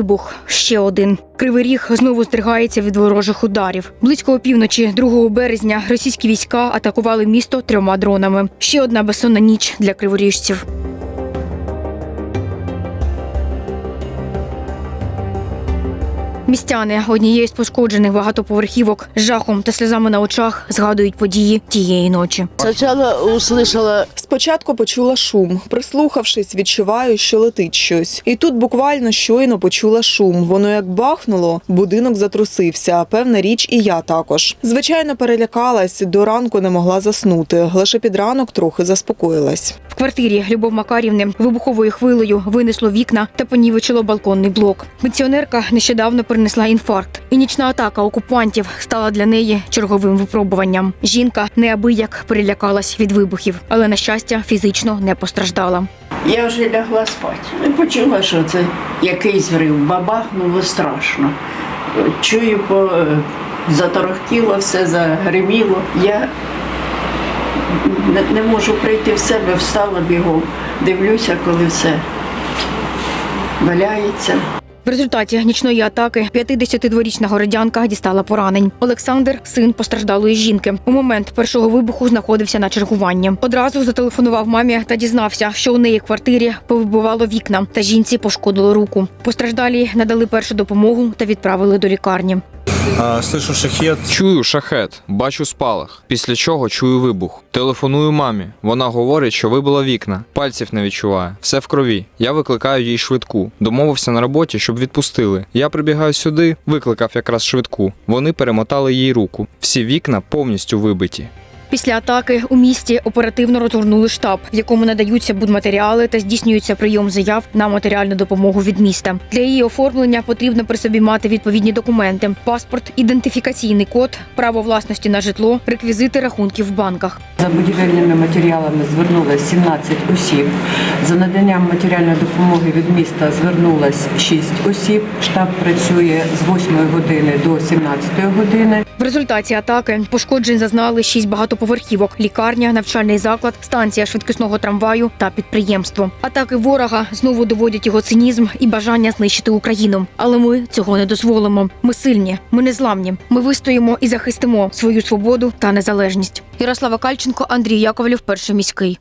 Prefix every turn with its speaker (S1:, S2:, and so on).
S1: Вибух ще один. Кривий ріг знову здригається від ворожих ударів. Близько опівночі, 2 березня, російські війська атакували місто трьома дронами. Ще одна безсонна ніч для криворіжців. Містяни однієї з пошкоджених багатоповерхівок з жахом та сльозами на очах згадують події тієї ночі.
S2: Сначала услышала
S3: Спочатку почула шум. Прислухавшись, відчуваю, що летить щось. І тут буквально щойно почула шум. Воно як бахнуло, будинок затрусився. Певна річ, і я також. Звичайно, перелякалась, до ранку не могла заснути. Лише під ранок трохи заспокоїлась.
S1: В квартирі Любов Макарівни вибуховою хвилею винесло вікна та понівечило балконний блок. Пенсіонерка нещодавно перенесла інфаркт, і нічна атака окупантів стала для неї черговим випробуванням. Жінка неабияк перелякалась від вибухів, але на щастя фізично не постраждала.
S2: Я вже лягла спати. Почула, що це якийсь зрив. Бабахнуло страшно. Чую, по е, заторохтіло, все загриміло. Я не можу прийти в себе, встала бігом. Дивлюся, коли все валяється.
S1: В результаті нічної атаки 52-річна городянка дістала поранень. Олександр, син постраждалої жінки. У момент першого вибуху знаходився на чергуванні. Одразу зателефонував мамі та дізнався, що у неї в квартирі повибивало вікна, та жінці пошкодило руку. Постраждалі надали першу допомогу та відправили до лікарні.
S4: А, слышу шахет.
S5: Чую шахет, бачу спалах. Після чого чую вибух. Телефоную мамі. Вона говорить, що вибила вікна. Пальців не відчуває. Все в крові. Я викликаю їй швидку. Домовився на роботі, щоб відпустили. Я прибігаю сюди, викликав якраз швидку. Вони перемотали їй руку. Всі вікна повністю вибиті.
S1: Після атаки у місті оперативно розгорнули штаб, в якому надаються будматеріали та здійснюється прийом заяв на матеріальну допомогу від міста. Для її оформлення потрібно при собі мати відповідні документи: паспорт, ідентифікаційний код, право власності на житло, реквізити рахунків в банках.
S6: За будівельними матеріалами звернулось 17 осіб. За наданням матеріальної допомоги від міста звернулось 6 осіб. Штаб працює з 8 години до 17 години.
S1: Результаті атаки пошкоджень зазнали шість багатоповерхівок: лікарня, навчальний заклад, станція швидкісного трамваю та підприємство. Атаки ворога знову доводять його цинізм і бажання знищити Україну. Але ми цього не дозволимо. Ми сильні, ми незламні. Ми вистоїмо і захистимо свою свободу та незалежність. Ярослава Кальченко, Андрій Яковлів, перший міський.